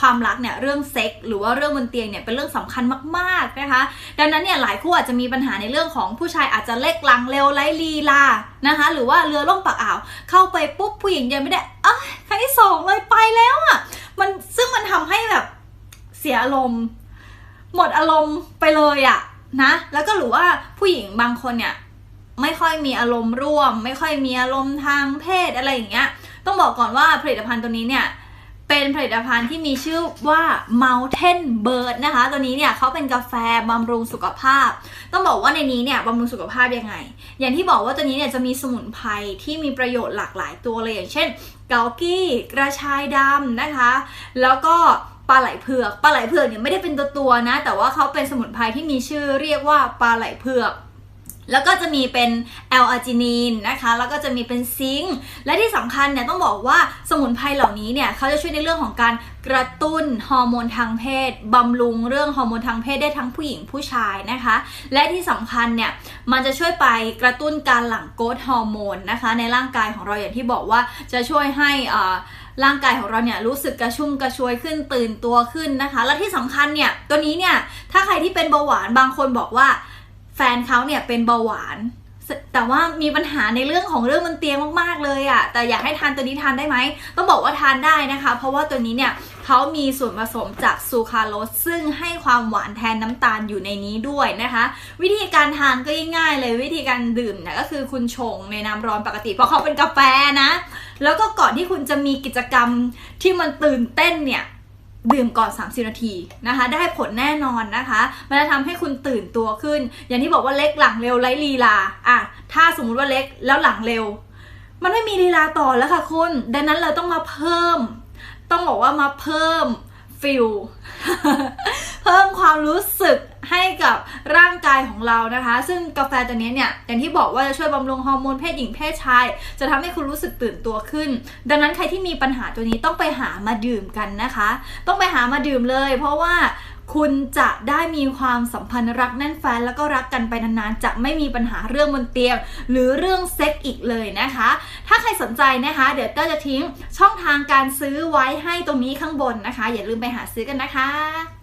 ความรักเนี่ยเรื่องเซ็กหรือว่าเรื่องบนเตียงเนี่ยเป็นเรื่องสำคัญมากๆนะคะ ดังนั้นเนี่ยหลายคู่อาจจะมีปัญหาในเรื่องของผู้ชายอาจจะเล็กลังเร็วไร้ลีลานะคะ หรือว่าเรือล่มปากอ่าว เข้าไปปุ๊บผู้หญิงยังไม่ได้เอ้ยครั้งที่สองเลยไปแล้วอะ่ะมันซึ่งมันทำให้แบบเสียอารมณ์ หมดอารมณ์ไปเลยอะนะแล้วก็หรือว่าผู้หญิงบางคนเนี่ยไม่ค่อยมีอารมณ์ร่วม ไม่ค่อยมีอารมณ์ทางเพศอะไรอย่างเงี้ย ต้องบอกก่อนว่าผลิตภัณฑ์ตัวนี้เนี่ย เป็นผลิตภัณฑ์ที่มีชื่อว่า Mountain Bird นะคะ ตัวนี้เนี่ยเขาเป็นกาแฟบำรุงสุขภาพ ต้องบอกว่าในนี้เนี่ยบำรุงสุขภาพยังไง อย่างที่บอกว่าตัวนี้เนี่ยจะมีสมุนไพรที่มีประโยชน์หลากหลายตัวเลยอย่างเช่นเกากี้กระชายดำนะคะ แล้วก็ปลาไหลเผือก ปลาไหลเผือกเนี่ยไม่ได้เป็นตัวตัวๆนะ แต่ว่าเขาเป็นสมุนไพรที่มีชื่อเรียกว่าปลาไหลเผือก แล้วก็จะมีเป็นแอลอาจินีนนะคะ แล้วก็จะมีเป็นซิงค์ และที่สำคัญเนี่ยต้องบอกว่าสมุนไพรเหล่านี้เนี่ยเขาจะช่วยในเรื่องของการกระตุ้นฮอร์โมนทางเพศบำรุงเรื่องฮอร์โมนทางเพศได้ทั้งผู้หญิงผู้ชายนะคะ และที่สำคัญเนี่ยมันจะช่วยไปกระตุ้นการหลั่งโกรทฮอร์โมนนะคะ ในร่างกายของเราอย่างที่บอกว่าจะช่วยให้อ่าร่างกายของเราเนี่ยรู้สึกกระชุ่มกระชวยขึ้นตื่นตัวขึ้นนะคะ และที่สำคัญเนี่ยตัวนี้เนี่ยถ้าใครที่เป็นเบาหวานบางคนบอกว่า แฟนเขาเนี่ยเป็นเบาหวาน แต่ว่ามีปัญหาในเรื่องของเรื่องบนเตียงมากๆเลยอะ่ะ แต่อยากให้ทานตัวนี้ทานได้ไหม ต้องบอกว่าทานได้นะคะ เพราะว่าตัวนี้เนี่ยเขามีส่วนผสมจากซูคราโลสซึ่งให้ความหวานแทนน้ำตาลอยู่ในนี้ด้วยนะคะ วิธีการทานก็ง่ายๆเลยวิธีการดื่มเนี่ยก็คือคุณชงในน้ำร้อนปกติ เพราะเขาเป็นกาแฟนะ แล้วก็ก่อนที่คุณจะมีกิจกรรมที่มันตื่นเต้นเนี่ย ดื่มก่อน 30 นาทีนะคะ ได้ผลแน่นอนนะคะ มันจะทำให้คุณตื่นตัวขึ้น อย่างที่บอกว่าเล็กหลังเร็วไร้ลีลาอะถ้าสมมุติว่าเล็กแล้วหลังเร็ว มันไม่มีลีลาต่อแล้วค่ะคุณ ดังนั้นเราต้องมาเพิ่ม ต้องบอกว่ามาเพิ่มฟิลเพิ่มความรู้สึก ให้กับร่างกายของเรานะคะ ซึ่งกาแฟตัวนี้เนี่ยอย่างที่บอกว่าจะช่วยบำรุงฮอร์โมนเพศหญิงเพศชาย จะทำให้คุณรู้สึกตื่นตัวขึ้น ดังนั้นใครที่มีปัญหาตัวนี้ต้องไปหามาดื่มกันนะคะ ต้องไปหามาดื่มเลย เพราะว่าคุณจะได้มีความสัมพันธ์รักแน่นแฟนแล้วก็รักกันไปนานๆ จะไม่มีปัญหาเรื่องบนเตียง หรือเรื่องเซ็กอีกเลยนะคะ ถ้าใครสนใจนะคะ เดี๋ยวก็จะทิ้งช่องทางการซื้อไว้ให้ตรงนี้ข้างบนนะคะ อย่าลืมไปหาซื้อกันนะคะ